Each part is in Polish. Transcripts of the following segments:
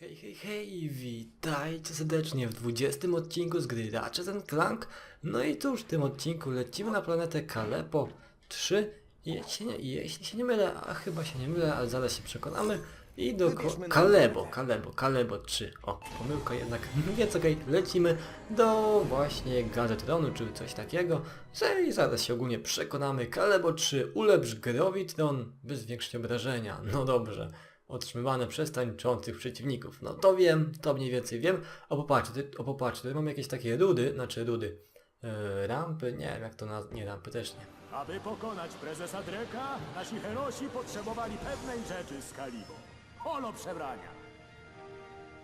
Hej, hej, hej, witajcie serdecznie w 20 odcinku z gry Ratchet Clank. No i cóż, w tym odcinku lecimy na planetę Kalepo 3 i jeśli się nie, jeśli się nie mylę, a chyba się nie mylę, ale zaraz się przekonamy. I do Kalebo. Kalebo, Kalebo 3. O, pomyłka jednak. Więc okej, lecimy do właśnie Gazetronu, czy coś takiego. No I zaraz się ogólnie przekonamy. Kalebo 3, ulepsz Grovitron bez zwiększenia obrażenia. No dobrze. Otrzymywane przez tańczących przeciwników. No to wiem, to mniej więcej wiem. O popatrz, ty, o popatrz, tutaj mam jakieś takie rudy, znaczy rudy. Yy, rampy, nie wiem jak to nazwać, nie rampy też nie. Aby pokonać prezesa Dreka, nasi herosi potrzebowali pewnej rzeczy z Kalibo. Holo przebrania.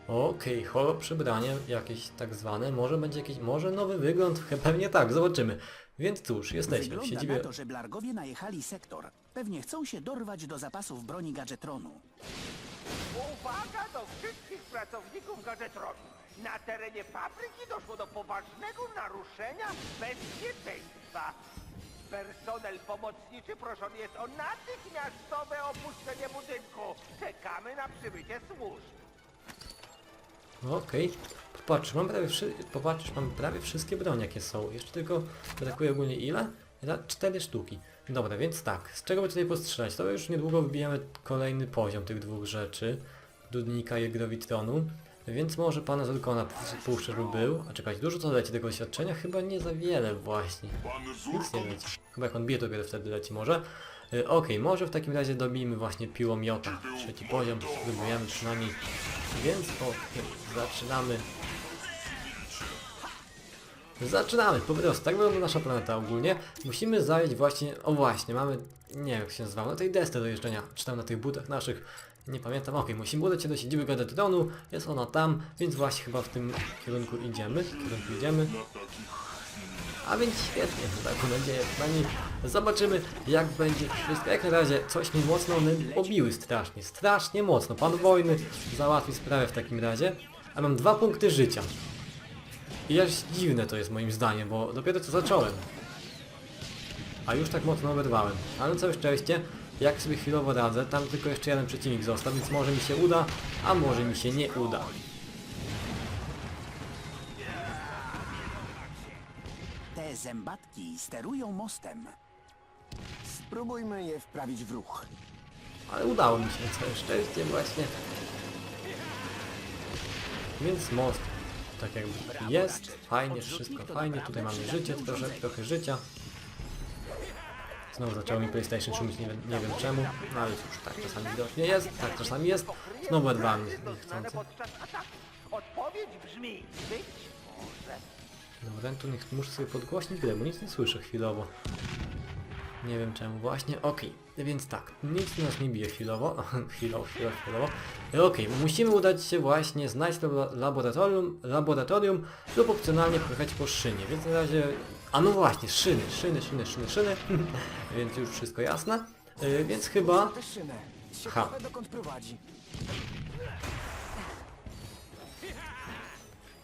Okej, holo przebranie jakieś tak zwane, może będzie jakiś, może nowy wygląd, pewnie tak, zobaczymy. Więc cóż, jesteśmy w Wygląda siedzibie... na to, że Blargowie najechali sektor. Pewnie chcą się dorwać do zapasów broni Gadgetronu. Uwaga do wszystkich pracowników Gadżetronu! Na terenie fabryki doszło do poważnego naruszenia bezpieczeństwa. Personel pomocniczy proszony jest o natychmiastowe opuszczenie budynku. Czekamy na przybycie służb. Okej, popatrz, mam prawie, wszy... popatrz, mam prawie wszystkie bronie jakie są. Jeszcze tylko brakuje ogólnie ile? Ra- Cztery sztuki. Dobra, więc tak, z czego by tutaj postrzelać? To już niedługo wybijamy kolejny poziom tych dwóch rzeczy. Dudnika i Gravitronu. Więc może pana Zolkona puszczę, żeby był. A czekać, dużo to leci tego doświadczenia? Chyba nie za wiele właśnie. Nic nie leci. Chyba jak on bije, to dopiero wtedy leci może. Y, Okej, może w takim razie dobijmy właśnie piłomiota. Trzeci poziom, spróbujemy przynajmniej. Więc okej, zaczynamy. Zaczynamy, po prostu, tak wygląda nasza planeta ogólnie. Musimy zająć właśnie, o właśnie, mamy, nie wiem jak się nazywa, na tej desce do jeżdżenia, czy tam na tych butach naszych, nie pamiętam, okej, musimy udać się do siedziby Gadetronu, jest ona tam, więc właśnie chyba w tym kierunku idziemy, w kierunku idziemy. A więc świetnie, taką nadzieję, przynajmniej zobaczymy jak będzie wszystko. Jak na razie coś mnie mocno one obiły strasznie, strasznie mocno. Pan wojny załatwi sprawę w takim razie, a mam dwa punkty życia. I aż dziwne to jest moim zdaniem, bo dopiero co zacząłem. A już tak mocno oberwałem. Ale całe szczęście, jak sobie chwilowo radzę, tam tylko jeszcze jeden przeciwnik został, więc może mi się uda, a może mi się nie uda. Te zębatki sterują mostem. Spróbujmy je wprawić w ruch. Ale udało mi się, całe szczęście właśnie. Więc most tak jakby jest, fajnie, wszystko fajnie, tutaj mamy życie, trochę, trochę życia. Znowu zaczęło mi PlayStation szumić, nie, nie wiem czemu, no ale cóż, tak czasami widocznie jest, tak czasami jest. Znowu Zniszczone niechcący. Odpowiedź brzmi być może. Dobra, tu niech, muszę sobie podgłośnić grę, bo nic nie słyszę chwilowo. Nie wiem czemu, właśnie, okej, więc tak, nic nas nie bije chwilowo, chwilowo, chwilowo, chwilowo. E, Okej, musimy udać się właśnie, znaleźć to la- laboratorium, laboratorium lub opcjonalnie pojechać po szynie, więc na razie, a no właśnie, szyny, szyny, szyny, szyny, szyny, więc już wszystko jasne, E, więc chyba, prowadzi.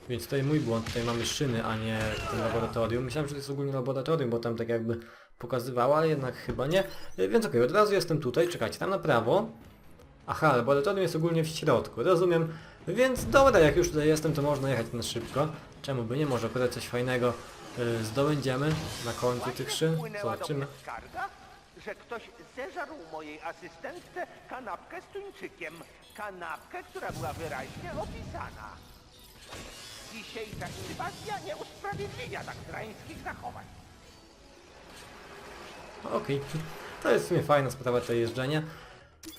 Więc tutaj mój błąd, tutaj mamy szyny, a nie ten laboratorium. Myślałem, że to jest ogólnie laboratorium, bo tam tak jakby pokazywało, ale jednak chyba nie. Y, Więc okej, od razu jestem tutaj, czekajcie, tam na prawo. Aha, laboratorium jest ogólnie w środku, rozumiem. Więc dobra, jak już tutaj jestem, to można jechać na szybko. Czemu by nie? Może akurat coś fajnego y, zdobędziemy na końcu tych szyn. Zobaczymy. że ktoś zeżarł mojej asystentce kanapkę z tuńczykiem. Kanapkę, która była wyraźnie opisana. Dzisiejsza inwazja nie usprawiedliwia tak drańskich zachowań. Okej, to jest w sumie fajna sprawa to jeżdżenie.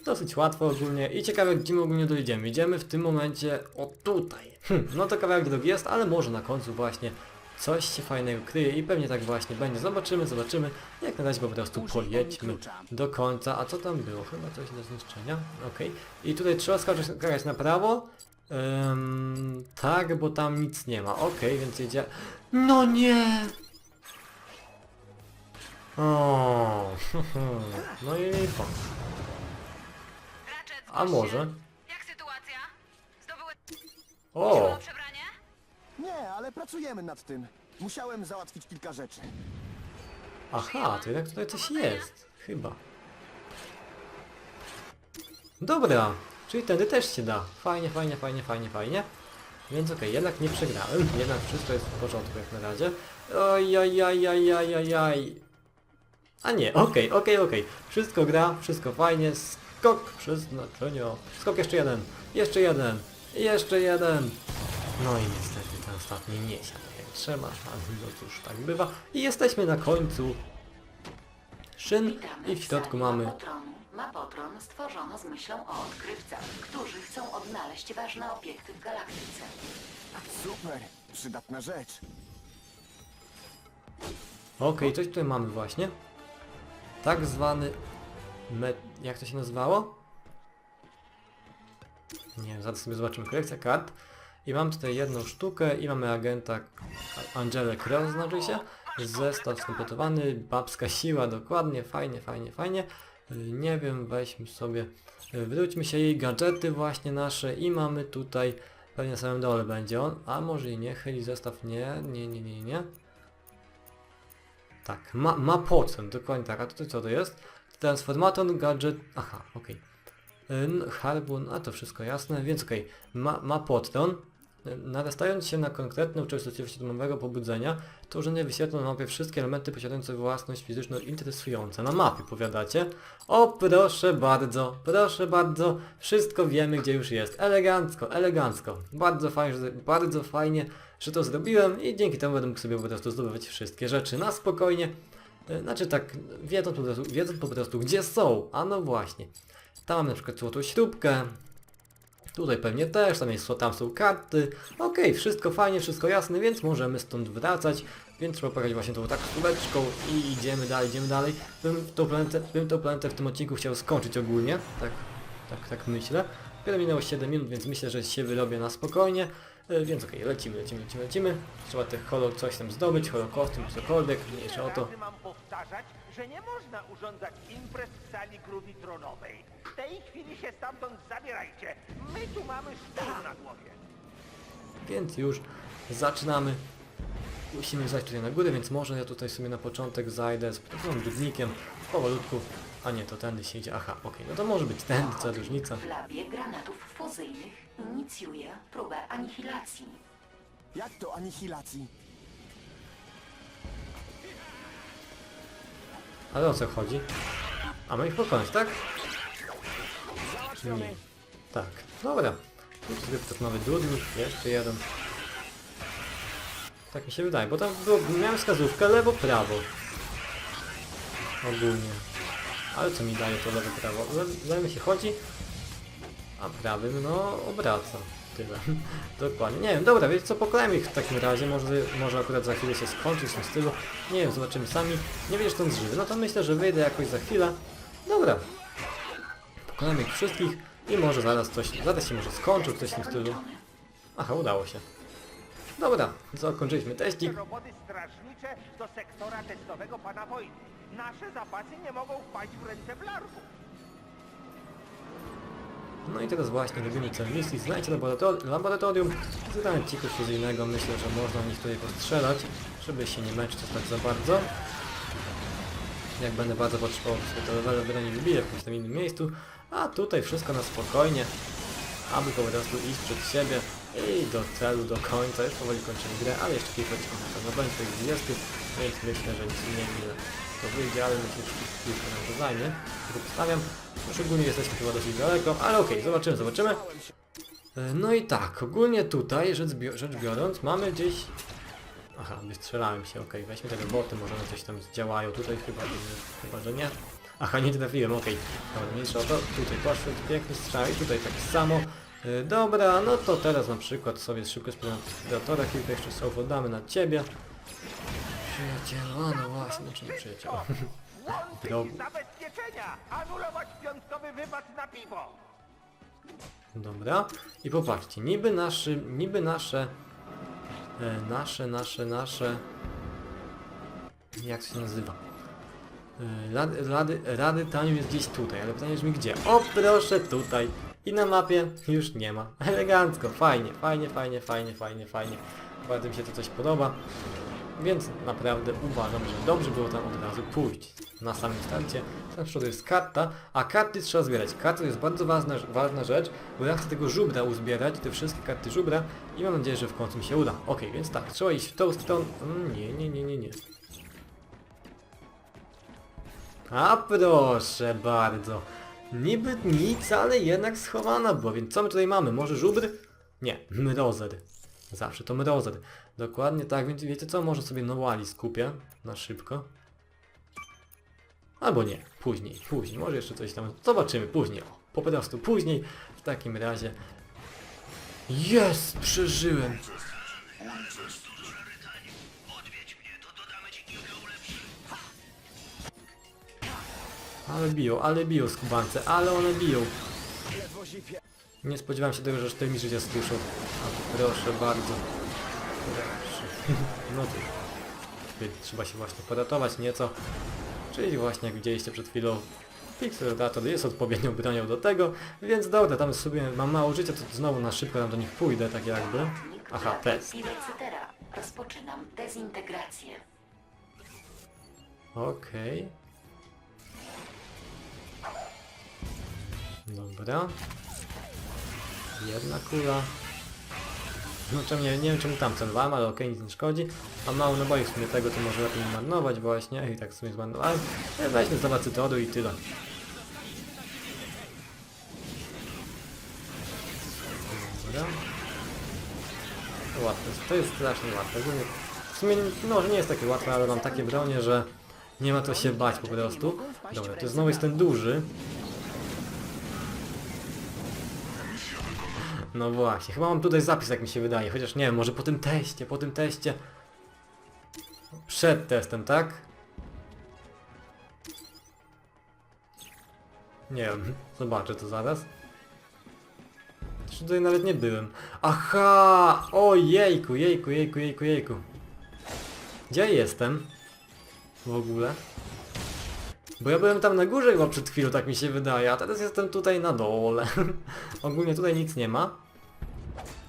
Dosyć łatwo ogólnie i ciekawe gdzie my ogólnie dojedziemy. Idziemy w tym momencie o tutaj. Hm, no to kawałek drogi jest, ale może na końcu właśnie coś się fajnego kryje i pewnie tak właśnie będzie. Zobaczymy, zobaczymy. Jak na razie po prostu pojedźmy do końca. A co tam było? Chyba coś do zniszczenia. Okej. I tutaj trzeba skakać na prawo. Ym, tak, bo tam nic nie ma. Okej, więc jedzie... No nie! O, no i. Ratchet, A zgłoś może? Się. Jak sytuacja? Zdobyłeś O, przebranie? Nie, ale pracujemy nad tym. Musiałem załatwić kilka rzeczy. aha, to jednak tutaj coś jest. Chyba. Dobra, Czyli tędy też się da. Fajnie, fajnie, fajnie, fajnie, fajnie. Więc okej, jednak nie przegrałem, jednak wszystko jest w porządku jak na razie. Oj, oj, oj, oj, oj, oj, oj. A nie, okej, okej, okej. Wszystko gra, wszystko fajnie. Skok przeznaczenia. Skok jeszcze jeden, jeszcze jeden, jeszcze jeden. No i niestety ten ostatni nie siadł jak trzeba, ale no cóż, tak bywa. I jesteśmy na końcu szyn i w środku mamy... Mapotron stworzono z myślą o odkrywcach, którzy chcą odnaleźć ważne obiekty w galaktyce. Super, przydatna rzecz. Okej, coś tutaj mamy właśnie. Tak zwany... Me... Jak to się nazywało? Nie wiem, zaraz sobie zobaczymy. Kolekcja kart. I mam tutaj jedną sztukę i mamy agenta Angelę Cross, znaczy się. Zestaw skompletowany, babska siła, dokładnie, fajnie, fajnie, fajnie. Nie wiem, weźmy sobie, wróćmy się jej gadżety właśnie nasze i mamy tutaj, pewnie na samym dole będzie on, a może i nie, chyli zestaw, nie, nie, nie, nie, nie. Tak, ma, ma procent, dokładnie tak. A tutaj co to jest? Transformator, gadżet, aha, okej. Ym, Harbun, a to wszystko jasne, więc okej. Ma, ma potron. Narastając się na konkretną częstotliwość domowego pobudzenia, to urządzenie wyświetla na mapie wszystkie elementy posiadające własność fizyczną interesujące. Na mapie, powiadacie? O, proszę bardzo, proszę bardzo, wszystko wiemy, gdzie już jest. Elegancko, elegancko. Bardzo fajnie, że, bardzo fajnie, że to zrobiłem i dzięki temu będę mógł sobie po prostu zdobywać wszystkie rzeczy na spokojnie. E, Znaczy tak, wiedząc po prostu, wiedząc po prostu gdzie są. A no właśnie. Tam mam na przykład złotą śrubkę. Tutaj pewnie też, tam, jest, tam są karty. Okej, wszystko fajnie, wszystko jasne, więc możemy stąd wracać. Więc trzeba pojechać właśnie tą tak śrubeczką i idziemy dalej, idziemy dalej. Bym tą planetę, bym tą planetę w tym odcinku chciał skończyć ogólnie. Tak, tak, tak myślę. Dopiero minęło 7 minut, więc myślę, że się wyrobię na spokojnie. E, Więc okej, lecimy, lecimy, lecimy, lecimy. Trzeba tych holo coś tam zdobyć, holo kostium, cokolwiek, mniejsza o to. mam powtarzać, że nie można urządzać imprez w sali gruwitronowej. W tej chwili się stamtąd zabierajcie. My tu mamy sztur na głowie. Więc już zaczynamy. Musimy zajść tutaj na górę, więc może ja tutaj sobie na początek zajdę z pewnym budnikiem powolutku. A nie, to tędy się idzie. Aha, okej, no to może być tędy, co różnica. W labie granatów fuzyjnych inicjuje próbę anihilacji. Jak to anihilacji? Ale o co chodzi? A my ich pokonać, tak? Nie. Tak, dobra. Też nowy dudnik, jeszcze jeden. Tak mi się wydaje, bo tam było, miałem wskazówkę lewo, prawo. Ogólnie. Ale co mi daje to lewo, prawo? Le- się chodzi, a prawym no obraca. Tyle. Dokładnie. Nie wiem, dobra, wiecie co, pokonajmy ich w takim razie, może, może akurat za chwilę się skończy w tym stylu. Nie wiem, zobaczymy sami. Nie wiesz stąd żywy. No to myślę, że wyjdę jakoś za chwilę. Dobra. Pokonamy ich wszystkich i może zaraz coś, zaraz się może skończy coś w tym stylu. Aha, udało się. Dobra, zakończyliśmy teścik. Roboty strażnicze do sektora testowego pana wojny. Nasze zapasy nie mogą wpaść w ręce blarwów. No i teraz właśnie robimy cel misji. Znajdźcie laborator laboratorium granatciku fuzyjnego. Myślę, że można w nich tutaj postrzelać, żeby się nie męczyć tak za bardzo. Jak będę bardzo potrzebował to levele broni wybiję w jakimś tam innym miejscu. A tutaj wszystko na spokojnie, aby po prostu iść przed siebie i do celu, do końca. Już powoli kończymy grę, ale jeszcze kilka odcinków na będzie tych 20, więc myślę, że nic nie ile to wyjdzie, ale myślę, że chwilkę nam to zajmie. Obstawiam. Już ogólnie jesteśmy chyba dosyć daleko, ale okej, zobaczymy, zobaczymy. E, No i tak, ogólnie tutaj, rzecz, rzecz biorąc, mamy gdzieś... Aha, wystrzelałem się, okej, weźmy tego boty, może one coś tam działają, tutaj chyba, chyba że nie. Aha, nie trafiłem, okej. Dobra, mniejsza o to, tutaj poszedł piękny strzał i tutaj tak samo. E, Dobra, no to teraz na przykład sobie szybko sprawdzatora, kilka jeszcze słów oddamy na ciebie. Przyjacielu, a no właśnie, no czym przyjaciel? Łączyć Drogu. Anulować piątkowy wypad na piwo! Dobra. I popatrzcie, niby naszy, niby nasze, e, nasze, nasze, nasze, jak się nazywa? E, Rady, rady, rady taniu jest gdzieś tutaj, ale pytanie brzmi gdzie? O proszę tutaj! I na mapie już nie ma. Elegancko, fajnie, fajnie, fajnie, fajnie, fajnie, fajnie. Bardzo mi się to coś podoba. Więc naprawdę uważam, że dobrze było tam od razu pójść. Na samym starcie, tam z przodu jest karta, a karty trzeba zbierać. Karta to jest bardzo ważna, ważna rzecz, bo ja chcę tego żubra uzbierać, te wszystkie karty żubra i mam nadzieję, że w końcu mi się uda. Ok, więc tak, trzeba iść w tą stronę. Mm, nie, nie, nie, nie, nie. A proszę bardzo. Niby nic, ale jednak schowana była, więc co my tutaj mamy? Może żubr? Nie, mrozer. Zawsze to mrozer. Dokładnie tak, więc wiecie co? Może sobie Noali skupię na szybko. Albo nie, później, później, może jeszcze coś tam, zobaczymy później, o, po prostu później, w takim razie. Jest, przeżyłem. Ale biją, ale biją skubance, ale one biją. Nie spodziewałem się tego, że te mi życia skuszą. A proszę bardzo. Proszę. No to tutaj trzeba się właśnie poratować nieco. Czyli właśnie jak widzieliście przed chwilą Pixel Rotator jest odpowiednią bronią do tego, więc dobra, tam sobie mam mało życia, to znowu na szybko tam do nich pójdę, tak jakby. Aha, test. Rozpoczynam dezintegrację. Okej. Dobra. Jedna kula. No czemu nie, nie wiem czemu tam celowałem, ale okej, nic nie szkodzi. A mało naboi w sumie tego, to może lepiej marnować właśnie. I tak w sumie zmarnowałem. E, Weźmy zobaczyć toru i tyle. Dobra. To łatwe, to jest strasznie łatwe. W sumie, no, że nie jest takie łatwe, ale mam takie bronie, że nie ma co się bać po prostu. Dobra, to znowu jest ten duży. No właśnie, chyba mam tutaj zapis, jak mi się wydaje, chociaż nie wiem, może po tym teście, po tym teście. Przed testem, tak? Nie wiem, zobaczę to zaraz. Czy tutaj nawet nie byłem. Aha! O jejku, jejku, jejku, jejku, jejku. Gdzie jestem? W ogóle? Bo ja byłem tam na górze chyba przed chwilą, tak mi się wydaje, a teraz jestem tutaj na dole. Ogólnie tutaj nic nie ma.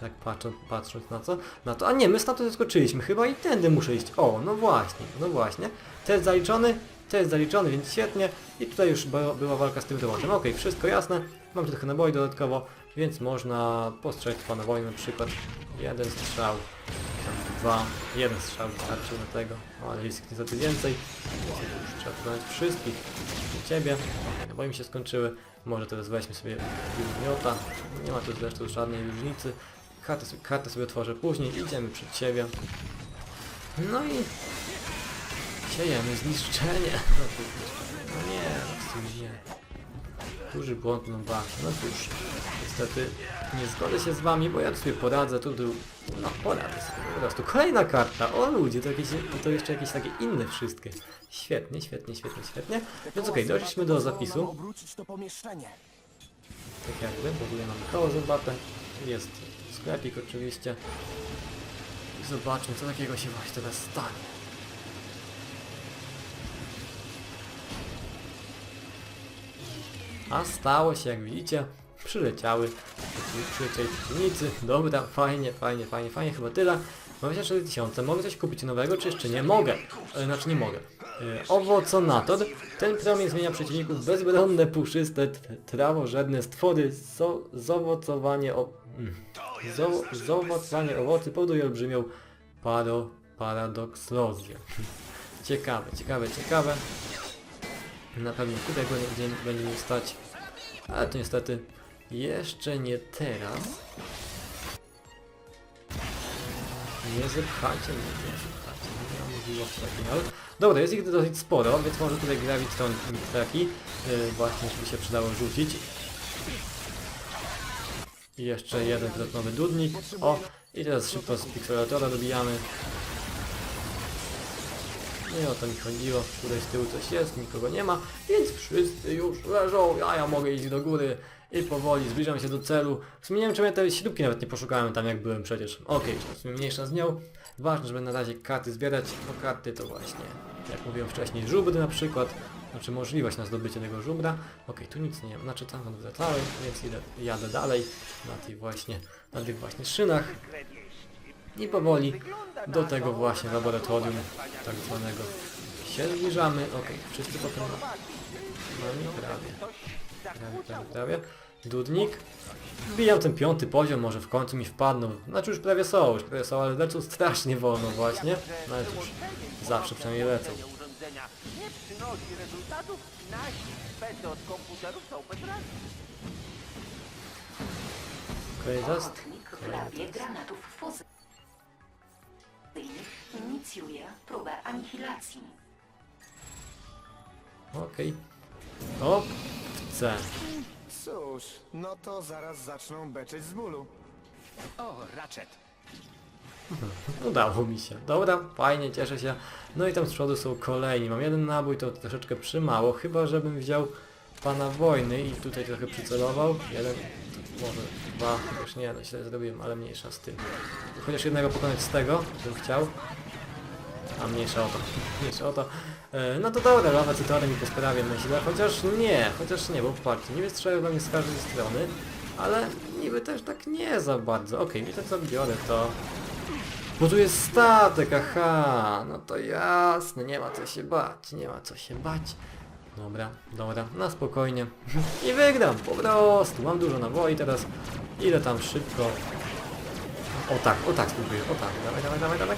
Tak patrząc, patrząc na co? Na to. A nie, my stamtąd skoczyliśmy. Chyba i tędy muszę iść. O, no właśnie, no właśnie. Test zaliczony, test zaliczony, więc świetnie. I tutaj już była, walka z tym robotem. Okej, wszystko jasne. Mam trochę naboi dodatkowo, więc można postrzelić dwa naboje na przykład. Jeden strzał, dwa, jeden strzał wystarczy do tego. Ale jest niestety więcej. Więc już trzeba pokonać wszystkich. Ciebie. Okej, naboje mi się skończyły. Może teraz weźmy sobie miota. Nie ma tu zresztą żadnej różnicy. Kartę, kartę sobie otworzę później. Idziemy przed siebie. No i siejemy zniszczenie. No, no nie, no w sumie. Duży błąd, właśnie, no cóż. Niestety nie zgodzę się z wami, bo ja sobie poradzę, tu, tu, no poradzę sobie po prostu. Kolejna karta, o ludzie, to, jakieś, to jeszcze jakieś takie inne wszystkie. Świetnie, świetnie, świetnie, świetnie. Więc okej, doszliśmy do zapisu. Tak jakby, w ogóle mamy koło zębate. Jest sklepik oczywiście. Zobaczmy, co takiego się właśnie teraz stanie. A stało się, jak widzicie, przyleciały, przylecieli przeciwnicy. Dobra, fajnie, fajnie, fajnie, fajnie, chyba tyle. 24 tysiące, mogę coś kupić nowego, czy jeszcze nie mogę? E, znaczy nie mogę. E, owoconator. Ten promień zmienia przeciwników bezbronne, puszyste, t- trawożedne stwory. So, zowocowanie o... mm. Zo, zowocowanie owocy powoduje olbrzymią paro, paradokslozję. ciekawe, ciekawe, ciekawe. Na pewno tutaj będzie, będzie mi stać. Ale to niestety jeszcze nie teraz. Nie zepchajcie mnie, nie zepchajcie. Nie mam możliwości takiej nawet. Dobra, jest ich dosyć sporo, więc może tutaj Gravitron taki yy, właśnie, żeby się przydało rzucić. I jeszcze jeden nowy dudnik. O, i teraz szybko z Pixelatora dobijamy. Nie o to mi chodziło, tutaj z tyłu coś jest, nikogo nie ma, więc wszyscy już leżą, a ja mogę iść do góry i powoli zbliżam się do celu. W sumie nie wiem, czemu ja śrubki nawet nie poszukałem tam jak byłem przecież. Okej, okay, w sumie mniejsza z nią. Ważne, żeby na razie karty zbierać, bo karty to właśnie, jak mówiłem wcześniej, żubry na przykład, znaczy możliwość na zdobycie tego żubra. Okej, tu nic nie ma, znaczy tam wracałem, więc idę, jadę dalej na tych właśnie, na tych właśnie szynach. I powoli do tego właśnie laboratorium tak zwanego się zbliżamy. Okej, wszyscy potem mamy prawie. Prawie, prawie, prawie. Dudnik. Wbijam ten piąty poziom, może w końcu mi wpadną. Znaczy już prawie są, już prawie są, ale lecą strasznie wolno właśnie. No ale cóż, zawsze przynajmniej lecą. nie przynosi rezultatów, nasi spety od komputerów są bezradni. Kolejny test. Inicjuje próbę anihilacji. Okej. O, C. Cóż, no to zaraz zaczną beczeć z bólu. O, Ratchet. Udało mi się. Dobra, fajnie, cieszę się. No i tam z przodu są kolejni. Mam jeden nabój, to troszeczkę przymało, chyba żebym wziął pana wojny i tutaj trochę przycelował. Jeden, może dwa, chociaż nie, no źle zrobiłem, ale mniejsza z tym. Chociaż jednego pokonać z tego, bym chciał. A mniejsza o to, mniejsza o to. E, no to dobra, lawa cytory mi posprawia myślę, chociaż nie, chociaż nie, bo patrzcie, niby strzelają we mnie z każdej strony, ale niby też tak nie za bardzo. Okej, wiecie co, biorę to. Bo tu jest statek, aha, no to jasne, nie ma co się bać, nie ma co się bać. Dobra, dobra, na spokojnie. I wygram, po prostu, mam dużo naboi teraz. Ile tam szybko. O tak, o tak spróbuję, o tak, dawaj, dawaj, dawaj, dawaj.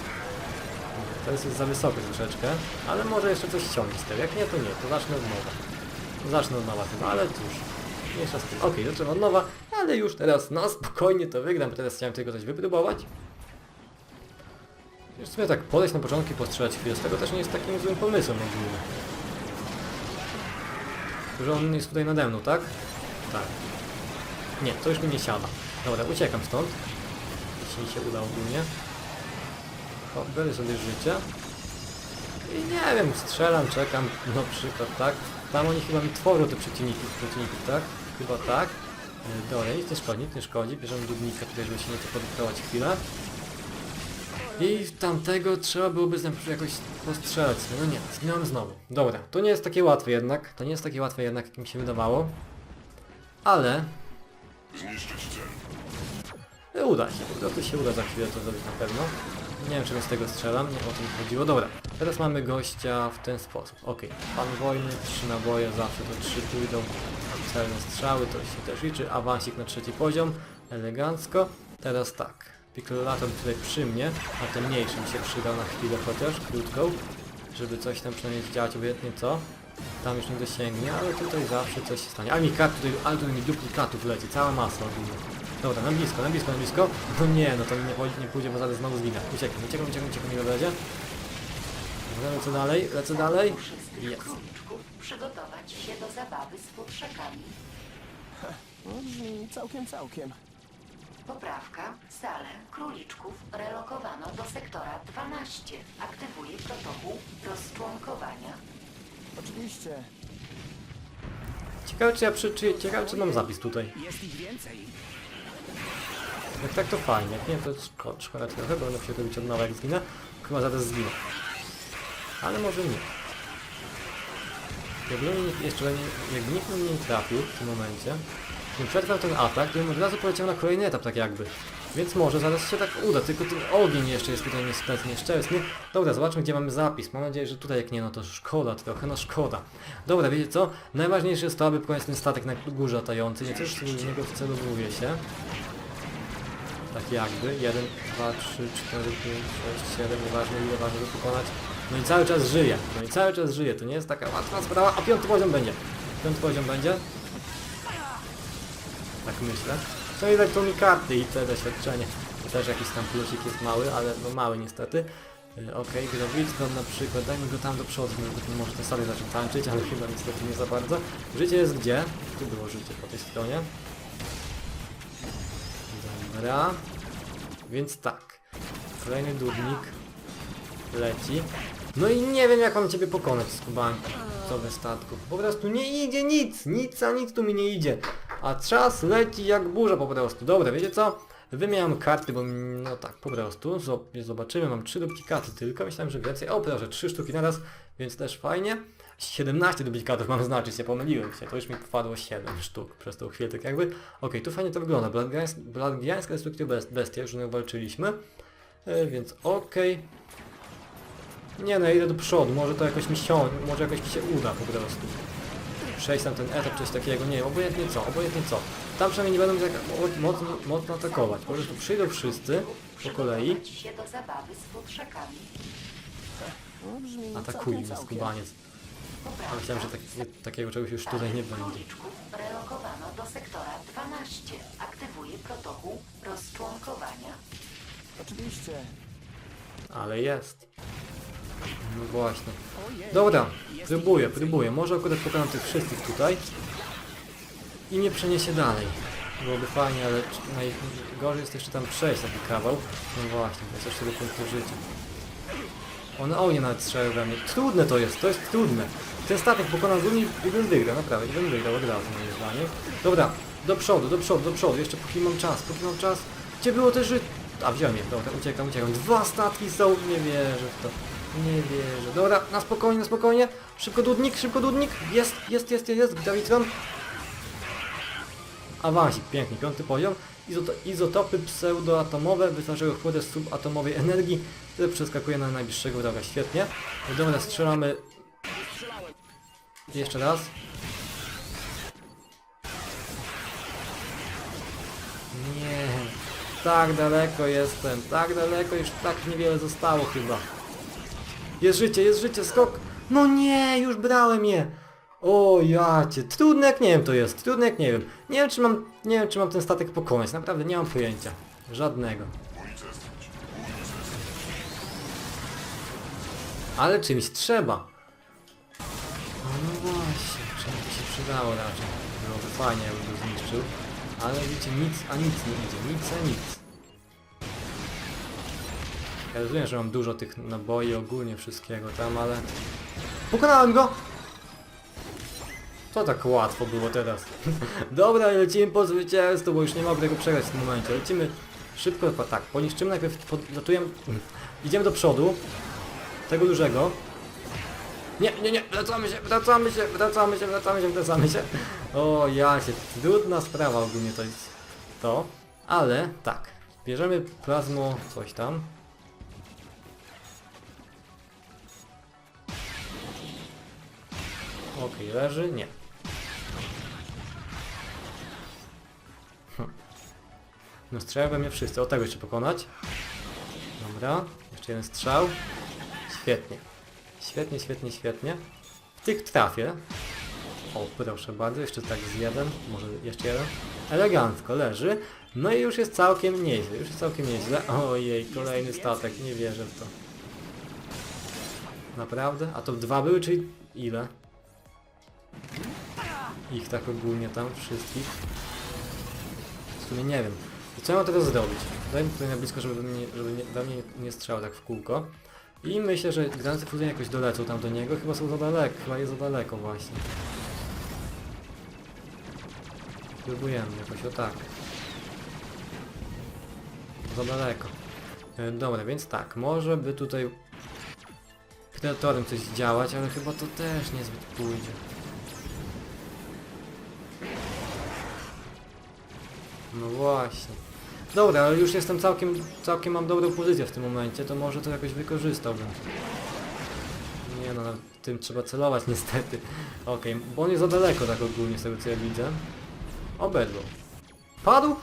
To jest za wysoko troszeczkę, ale może jeszcze coś ściągnąć z tego. Jak nie, to nie, to zacznę od nowa. Zacznę od nowa chyba, ale cóż. Mniejsza z tym. Okej, zaczynam od nowa, ale już teraz na spokojnie to wygram. Teraz chciałem tylko coś wypróbować. Już sobie tak podejść na początku i postrzelać chwilę z tego też nie jest takim złym pomysłem ogólnie. Że on jest tutaj nade mną, tak? Tak. Nie, to już mi nie siada. Dobra, uciekam stąd. Jeśli mi się uda ogólnie. Biorę sobie życie. I nie wiem, strzelam, czekam, na przykład, tak? Tam oni chyba mi tworzą te przeciwników, przeciwników tak? Chyba tak. E, Dobra, nic nie szkodzi, nic nie szkodzi. Bierzemy dudnika tutaj, żeby się nieco podykrować chwilę. I tamtego trzeba byłoby z nim jakoś postrzelać. No nie, zginąłem znowu. Dobra, to nie jest takie łatwe jednak. To nie jest takie łatwe jednak, jak mi się wydawało. Ale... E, Uda się, po prostu się uda za chwilę to zrobić na pewno. Nie wiem, czego z tego strzelam, nie o tym chodziło. Dobra, teraz mamy gościa w ten sposób. Okej, pan wojny, trzy naboje, zawsze to trzy pójdą. Celne strzały, to się też liczy. Awansik na trzeci poziom, elegancko. Teraz tak, piklolator tutaj przy mnie, a ten mniejszy mi się przydał na chwilę chociaż, krótką, żeby coś tam przynajmniej zdziałać, obojętnie co. Tam już nie dosięgnie, ale tutaj zawsze coś się stanie. Ale mi kart tutaj, ale tutaj mi duplikatów leci, cała masa ogólnie. Dobra, na blisko, na blisko, na blisko. No nie, no to mi nie, chodzi, nie pójdzie, bo zaraz znowu zginę. Uciekam, uciekam, uciekam, uciekam, ile będzie. Dobra, lecę dalej, lecę dalej. Jest. przygotować się do zabawy z futrzakami. No, całkiem, całkiem. Poprawka. Salę króliczków relokowano do sektora 12. Aktywuje protokół rozczłonkowania. Oczywiście. Ciekawe czy ja przy, czy, ciekawe czy mam zapis tutaj. Jest ich więcej. Jak tak to fajnie, jak nie to szkoda, szkoda trochę, bo będę musiał to robić od nowa jak zginę. Chyba zaraz zginę. Ale może nie. Jakby, mnie, jeszcze nie, jakby nikt mnie nie trafił w tym momencie, nie przetrwał ten atak, bym od razu poleciał na kolejny etap tak jakby. Więc może zaraz się tak uda, tylko ten ogień jeszcze jest tutaj niestety nieszczęsny. Dobra, zobaczmy gdzie mamy zapis. Mam nadzieję, że tutaj jak nie, no to szkoda trochę, no szkoda. Dobra, wiecie co? Najważniejsze jest to, aby pokonać ten statek na górze latający, nie coś z niego wcelowuje się. Tak jakby. 1, 2, 3, 4, 5, 6, 7, nieważne ile ważne by pokonać. No i cały czas żyje. No i cały czas żyje. To nie jest taka łatwa sprawa, a piąty poziom będzie. Piąty poziom będzie. Tak myślę. No i tak to mi karty i te doświadczenie. To też jakiś tam plusik jest mały, ale no mały niestety. Yy, Okej, okay, Gravitron na przykład, dajmy go tam do przodu, może, może ten sobie zaczął tańczyć, ale chyba niestety nie za bardzo. Życie jest gdzie? Tu było życie po tej stronie. Dobra. Więc tak. Kolejny dudnik. Leci. No i nie wiem jak mam ciebie pokonać, skubańku. Co we statku. Po prostu nie idzie nic. Nic a nic tu mi nie idzie. A czas leci jak burza po prostu. Dobra, wiecie co? Wymieniam karty, bo no tak, po prostu. Zobaczymy, mam 3 duplikaty tylko. Myślałem, że więcej. O, proszę, 3 sztuki naraz, więc też fajnie. 17 duplikatów mam znaczyć, się pomyliłem się. To już mi wpadło 7 sztuk przez tą chwilę, tak jakby. Okej, okay, tu fajnie to wygląda. Bladgiańska, destrukcja bestia, już walczyliśmy. E, więc okej. Okay. Nie no, ja idę do przodu, może to jakoś mi się, może jakoś mi się uda po prostu. Przejść tam ten etap, coś takiego, nie wiem, obojętnie co, obojętnie co. Tam przynajmniej nie będą tak mocno, mocno atakować, po prostu przyjdą wszyscy po kolei, atakuje całkiem. skubaniec. A myślałem, że tak, nie, takiego czegoś już tutaj nie będzie. Relokowano do sektora 12. Aktywuje protokół rozczłonkowania. Oczywiście. Ale jest. No właśnie. Dobra, próbuję, próbuję. Może akurat pokonam tych wszystkich tutaj. I mnie przeniesie dalej. Byłoby fajnie, ale najgorzej jest jeszcze tam przejść taki kawał. No właśnie, to jest jeszcze do punktu życia. One o nie nawet strzelają we mnie. Trudne to jest, to jest trudne. Ten statek pokonał z Unii i bym wygrał, naprawdę, i bym wygrał od razu moim zdaniem. Dobra, do przodu, do przodu, do przodu, jeszcze póki mam czas, póki mam czas. Gdzie było też życie? A wziąłem je, dobra, uciekam, uciekam. Dwa statki są, nie wierzę w to. Nie wierzę. Dobra, na spokojnie, na spokojnie. Szybko dudnik, szybko dudnik. Jest, jest, jest, jest, jest. Gravitron. Awansik, pięknie, piąty poziom. Izoto izotopy pseudoatomowe wytwarzają chłodę subatomowej energii, które przeskakuje na najbliższego wroga. Świetnie. Dobra, strzelamy. Jeszcze raz. Nie. Tak daleko jestem, tak daleko, już tak niewiele zostało chyba. Jest życie, jest życie, skok! No nie, już brałem je! O jacie, trudne jak nie wiem to jest, trudne jak nie wiem. Nie wiem czy mam, nie wiem czy mam ten statek pokonać, naprawdę nie mam pojęcia. Żadnego. Ale czymś trzeba. No, właśnie, czymś się przydało raczej. Byłoby fajnie, jakby go zniszczył. Ale wiecie, nic, a nic nie idzie, nic a nic. Ja rozumiem, że mam dużo tych naboi, ogólnie wszystkiego tam, ale... Pokonałem go! To tak łatwo było teraz. Dobra, lecimy po zwycięstwo, bo już nie mogę tego przegrać w tym momencie. Lecimy szybko, tak, poniszczymy najpierw, podlatujemy, idziemy do przodu, tego dużego. Nie, nie, nie, wracamy się, wracamy się, wracamy się, wracamy się, wracamy się. O, ja się, trudna sprawa ogólnie to jest to, ale tak, bierzemy plazmo coś tam. Okej, leży? Nie. Hm. No strzelają we mnie wszyscy, o tego jeszcze pokonać. Dobra, jeszcze jeden strzał. Świetnie. Świetnie, świetnie, świetnie. W tych trafię. O, proszę bardzo, jeszcze tak z jeden, może jeszcze jeden. Elegancko leży. No i już jest całkiem nieźle, już jest całkiem nieźle. Ojej, kolejny statek, nie wierzę w to. Naprawdę? A to dwa były, czyli ile? Ich tak ogólnie tam, wszystkich. W sumie nie wiem. I co mam teraz zrobić? Daj mi tutaj na blisko, żeby, mnie, żeby nie, we mnie nie, strzał tak w kółko. I myślę, że granice fuzyjne jakoś dolecą tam do niego. Chyba są za daleko, chyba jest za daleko właśnie. Próbujemy jakoś o tak. Za daleko. E, dobra, więc tak, może by tutaj Predatorem coś działać, ale chyba to też niezbyt pójdzie. No właśnie. Dobra, ale już jestem całkiem, całkiem mam dobrą pozycję w tym momencie, to może to jakoś wykorzystałbym. Nie no, na tym trzeba celować niestety. Okej, bo on jest za daleko tak ogólnie z tego co ja widzę. Obedło. Padł?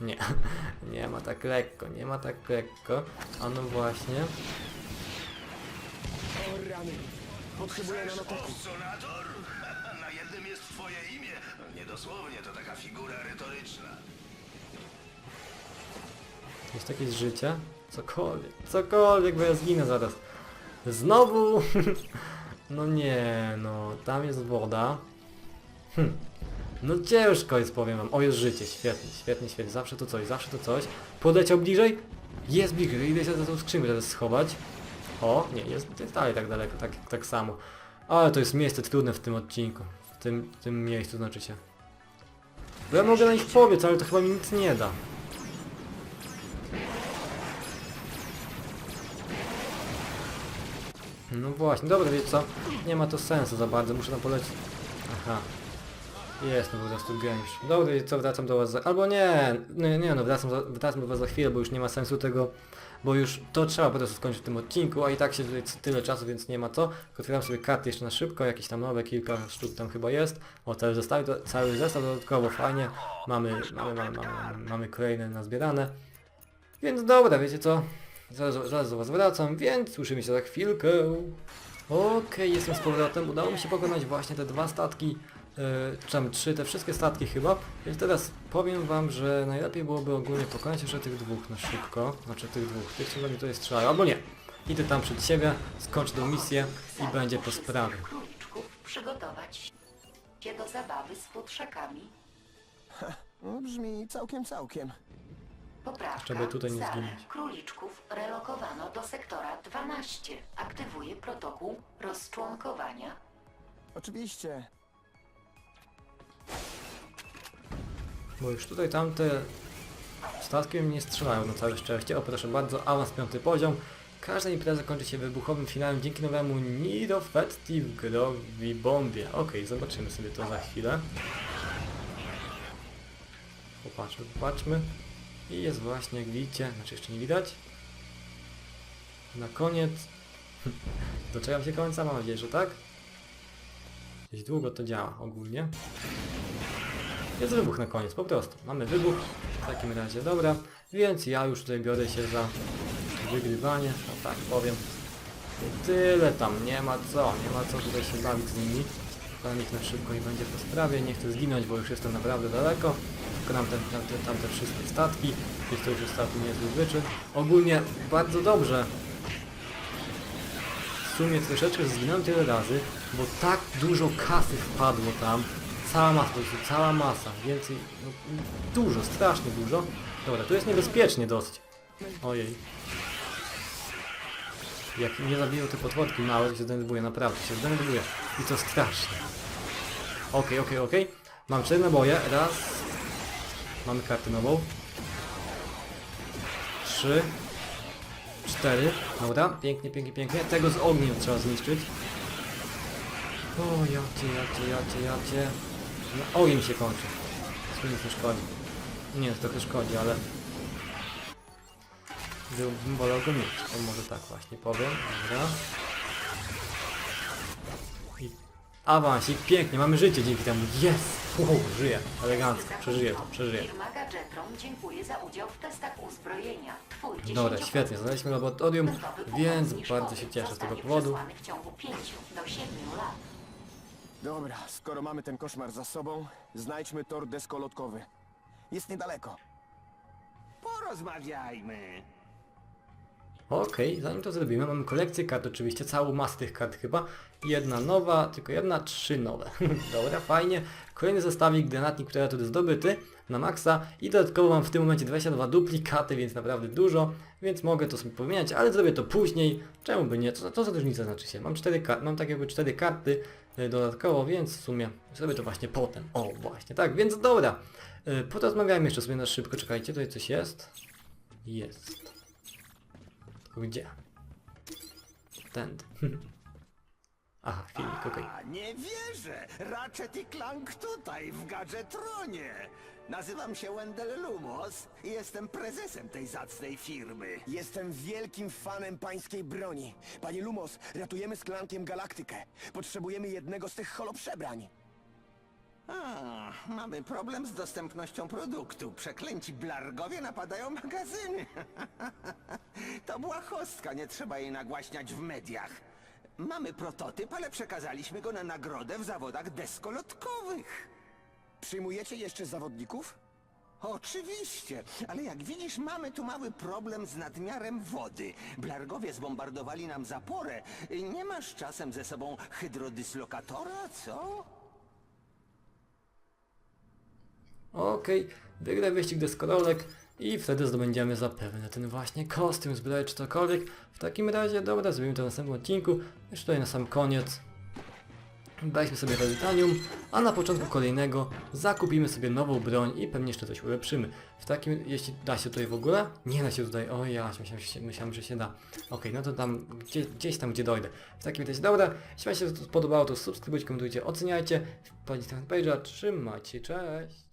Nie, nie ma tak lekko, nie ma tak lekko. A no właśnie. O rany. Potrzebuję nanoteku. Niedosłownie, to taka figura retoryczna. Jest jakieś życie? Cokolwiek, cokolwiek, bo ja zginę zaraz. Znowu! No nie, no, tam jest woda. Hm. No ciężko jest, powiem wam. O, jest życie, świetnie, świetnie, świetnie. Zawsze to coś, zawsze to coś. Podleciał bliżej? Jest bliżej, idę się za tą skrzynkę teraz schować. O, nie, jest, jest dalej tak daleko, tak, tak samo. Ale to jest miejsce trudne w tym odcinku. W tym, w tym miejscu, znaczy się. Bo ja mogę na nich powiedz, ale to chyba mi nic nie da. No właśnie, dobra, wiecie co? Nie ma to sensu za bardzo, muszę tam polecieć. Aha. Jest, no po prostu geniusz. Dobra, i co, wracam do was za... Albo nie, nie, nie no, wracam, za, wracam do was za chwilę, bo już nie ma sensu tego, bo już to trzeba po prostu skończyć w tym odcinku, a i tak się tutaj tyle czasu, więc nie ma co. Otwieram sobie karty jeszcze na szybko, jakieś tam nowe, kilka sztuk tam chyba jest. O, cały zestaw, cały zestaw dodatkowo, fajnie. Mamy, mamy, mamy, mamy, mamy, kolejne nazbierane. Więc dobra, wiecie co? Zaraz, zaraz do was wracam, więc słyszymy się za chwilkę. Okej, jestem z powrotem. Udało mi się pokonać właśnie te dwa statki, czy tam trzy, te wszystkie statki chyba. Więc teraz powiem wam, że najlepiej byłoby ogólnie pokonać jeszcze tych dwóch na szybko. Znaczy tych dwóch, tych co mi tutaj strzelają, albo nie. Idę tam przed siebie, skończę tą misję i będzie po sprawie. Króliczków przygotować się do zabawy z futrzakami. No, brzmi całkiem, całkiem. Poprawka. Żeby tutaj nie zginąć. Króliczków relokowano do sektora 12. Aktywuje protokół rozczłonkowania. Oczywiście. Bo już tutaj tamte statki mnie nie strzelają na całe szczęście. O proszę bardzo, awans piąty poziom. Każda impreza kończy się wybuchowym finałem dzięki nowemu Nido Festive Growi Bombie. Okej, zobaczymy sobie to za chwilę. Popatrzmy, popatrzmy. I jest właśnie, jak widzicie, znaczy jeszcze nie widać. Na koniec. Doczekam się końca, mam nadzieję, że tak. Gdzieś długo to działa ogólnie. Jest wybuch na koniec, po prostu. Mamy wybuch. W takim razie, dobra. Więc ja już tutaj biorę się za wygrywanie, no tak powiem. Tyle tam, nie ma co, nie ma co tutaj się bawić z nimi. Ich na szybko i będzie po sprawie. Nie chcę zginąć, bo już jestem naprawdę daleko. Pokonam te, tamte, tamte wszystkie statki. Jest to już ostatni niezły wyczyn. Ogólnie bardzo dobrze. W sumie troszeczkę zginąłem tyle razy, bo tak dużo kasy wpadło tam. Cała masa, to jest cała masa, więcej, no, dużo, strasznie dużo. Dobra, tu jest niebezpiecznie dosyć. Ojej. Jak nie zabiją te potworki małe, się zdenerwuję, naprawdę się zdenerwuję. I to strasznie. Okej, okej, okej. Mam cztery naboje, raz. Mamy kartę nową. Trzy. Cztery. Dobra, pięknie, pięknie, pięknie. Tego z ogniem trzeba zniszczyć. O, jacie, jacie, jacie, jacie. No, ogień się kończy. To nic nie szkodzi. Nie, to trochę szkodzi, ale... Byłbym wolał go mieć. O, może tak właśnie powiem. Dobra. I awansik, pięknie, mamy życie dzięki temu. Jest! Uhu, żyję. Elegancko, przeżyję to, przeżyję. Dobra, 10% świetnie, znaleźliśmy laboratorium, więc bardzo się cieszę z tego powodu. Dobra, skoro mamy ten koszmar za sobą, znajdźmy tor deskolotkowy. Jest niedaleko. Porozmawiajmy. Okej, zanim to zrobimy, mamy kolekcję kart oczywiście, całą masę tych kart chyba. Jedna nowa, tylko jedna, trzy nowe. Dobra, fajnie. Kolejny zestawik, granatnik, który tu zdobyty na maksa i dodatkowo mam w tym momencie 22 duplikaty, więc naprawdę dużo, więc mogę to sobie pomieniać, ale zrobię to później. Czemu by nie? Co, co za różnica znaczy się? Mam cztery mam tak jakby cztery karty y, dodatkowo, więc w sumie zrobię to właśnie potem. O, właśnie, tak, więc dobra. Y, porozmawiajmy jeszcze sobie na szybko, czekajcie, tutaj coś jest. Jest. Gdzie? Tędy. Aha, filmik, okej. A, nie wierzę! Ratchet i Clank tutaj, w Gadgetronie! Nazywam się Wendell Lumos i jestem prezesem tej zacnej firmy. Jestem wielkim fanem pańskiej broni. Panie Lumos, ratujemy z klankiem galaktykę. Potrzebujemy jednego z tych holoprzebrań. A, mamy problem z dostępnością produktu. Przeklęci blargowie napadają magazyny. chostka, nie trzeba jej nagłaśniać w mediach. Mamy prototyp, ale przekazaliśmy go na nagrodę w zawodach deskolotkowych. Przyjmujecie jeszcze zawodników? Oczywiście, ale jak widzisz, mamy tu mały problem z nadmiarem wody. Blargowie zbombardowali nam zaporę. Nie masz czasem ze sobą hydrodyslokatora, co? Okej, wygrę wyścig deskorolek i wtedy zdobędziemy zapewne ten właśnie kostium, zbroję czy cokolwiek. W takim razie, dobra, zrobimy to w następnym odcinku. Już tutaj na sam koniec. Weźmy sobie titanium, a na początku kolejnego zakupimy sobie nową broń i pewnie jeszcze coś ulepszymy. W takim, jeśli da się tutaj w ogóle? Nie da się tutaj, o ja, myślałem, że się, myślałem, że się da. Okej, no to tam, gdzie, gdzieś tam, gdzie dojdę. W takim razie, dobra, jeśli Wam się podobało, to subskrybujcie, komentujcie, oceniajcie, wpadźcie na page'a, trzymajcie, cześć!